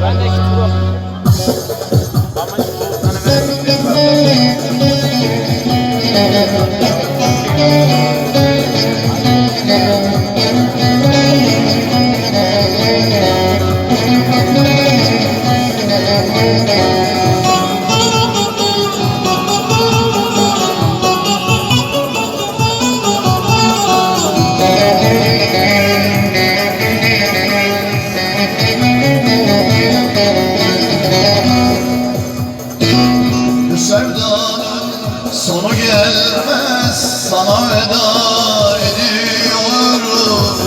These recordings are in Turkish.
Ben de Sana veda ediyorum.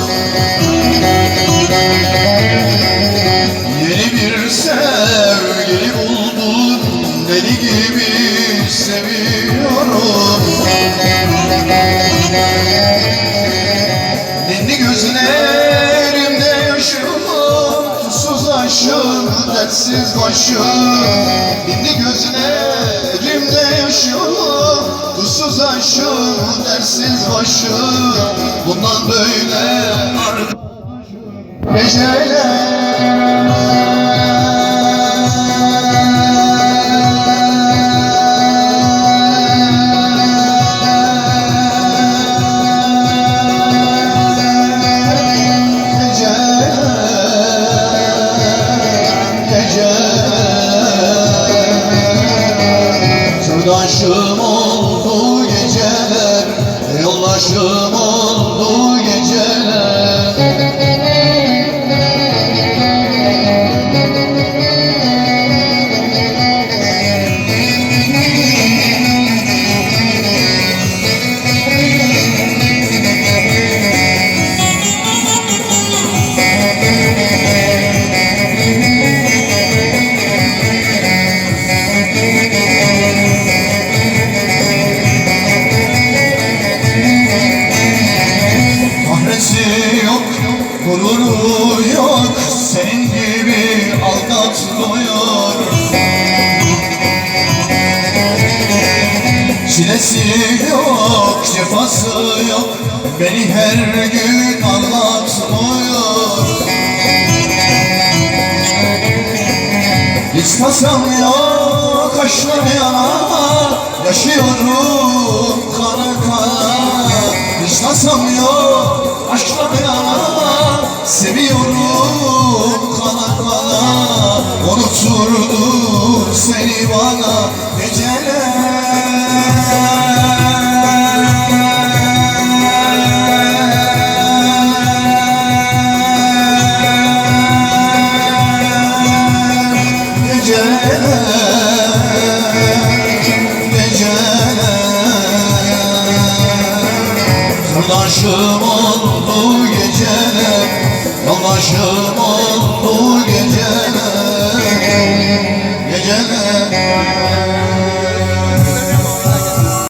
Yeni bir sevgili buldum Deli gibi seviyorum. Ninni gözlerimde yaşım Tuzsuz aşım, dertsiz başım dertsiz başım Bundan böyle Sırdaşım oldu geceler Yoldaşım oldu yok Senin gibi aldatmıyor Çilesi yok, cefası yok Beni her gün anlatmıyor Hiç tasam yok, kaşlar yana Yaşıyorum kana kana Hiç tasam yok, aşkla yana Seviyorum kana kana Unuturdu seni bana geceler. Sırdaşım oldu geceler Yoldaşım oldu geceler